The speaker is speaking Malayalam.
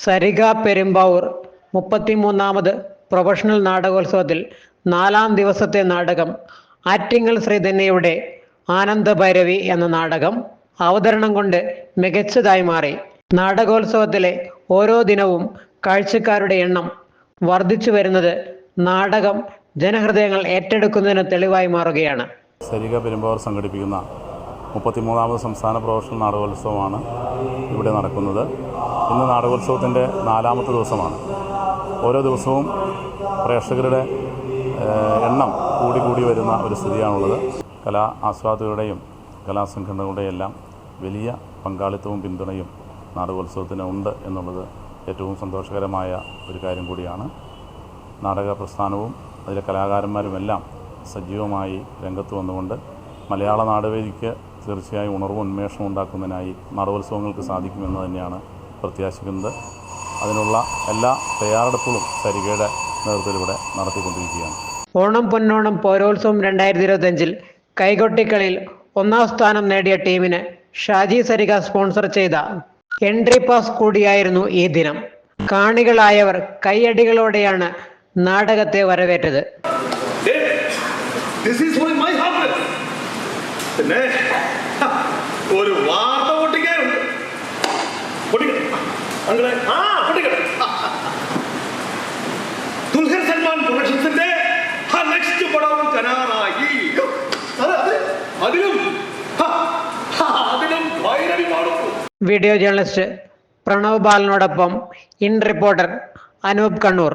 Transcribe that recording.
സരിഗ പെരുമ്പാവൂർ മുപ്പത്തിമൂന്നാമത് പ്രൊഫഷണൽ നാടകോത്സവത്തിൽ നാലാം ദിവസത്തെ നാടകം ആറ്റിങ്ങൽ ശ്രീധന്യയുടെ ആനന്ദഭൈരവി എന്ന നാടകം അവതരണം കൊണ്ട് മികച്ചതായി മാറി. നാടകോത്സവത്തിലെ ഓരോ ദിനവും കാഴ്ചക്കാരുടെ എണ്ണം വർദ്ധിച്ചു വരുന്നത് നാടകം ജനഹൃദയങ്ങൾ ഏറ്റെടുക്കുന്നതിന് തെളിവായി മാറുകയാണ്. സരിക പെരുമ്പാവൂർ സംഘടിപ്പിക്കുന്ന മുപ്പത്തിമൂന്നാമത് സംസ്ഥാന പ്രൊഫഷണൽ നാടകോത്സവമാണ് ഇവിടെ നടക്കുന്നത്. ഇന്ന് നാടകോത്സവത്തിന്റെ നാലാമത്തെ ദിവസമാണ്. ഓരോ ദിവസവും പ്രേക്ഷകരുടെ എണ്ണം കൂടി കൂടി വരുന്ന ഒരു സ്ഥിതിയാണുള്ളത്. കലാ ആസ്വാദകരുടെയും കലാസംഘടനകളുടെയും എല്ലാം വലിയ പങ്കാളിത്തവും പിന്തുണയും നാടകോത്സവത്തിന് ഉണ്ട് എന്നുള്ളത് ഏറ്റവും സന്തോഷകരമായ ഒരു കാര്യം കൂടിയാണ്. നാടക പ്രസ്ഥാനവും അതിലെ കലാകാരന്മാരുമെല്ലാം സജീവമായി രംഗത്ത് വന്നുകൊണ്ട് മലയാള നാടകവേദിക്ക് തീർച്ചയായും ഉണർവ് ഉന്മേഷവും ഉണ്ടാക്കുന്നതിനായി നാടോത്സവങ്ങൾക്ക് സാധിക്കുമെന്ന് തന്നെയാണ് പ്രത്യാശിക്കുന്നത്. അതിനുള്ള എല്ലാ തയ്യാറെടുപ്പുകളും സരികയുടെ നേതൃത്വത്തിലൂടെ നടത്തിക്കൊണ്ടിരിക്കുകയാണ്. ഓണം പൊന്നോണം പോരോത്സവം രണ്ടായിരത്തി ഇരുപത്തഞ്ചിൽ കൈകൊട്ടിക്കളിൽ ഒന്നാം സ്ഥാനം നേടിയ ടീമിന് ഷാജി സരിക സ്പോൺസർ ചെയ്ത എൻട്രി പാസ് കൂടിയായിരുന്നു ഈ ദിനം. കാണികളായവർ കൈയടികളോടെയാണ് നാടകത്തെ വരവേറ്റത്. This is പിന്നെ ഒരു വാർത്ത പൊട്ടിക്കാനുണ്ട് പൊട്ടിക്കണം ആ പൊട്ടിക്കണം അതിലും അതിലും വീഡിയോ ജേർണലിസ്റ്റ് പ്രണവ് ബാലനോടൊപ്പം ഇൻ റിപ്പോർട്ടർ അനൂപ് കണ്ണൂർ.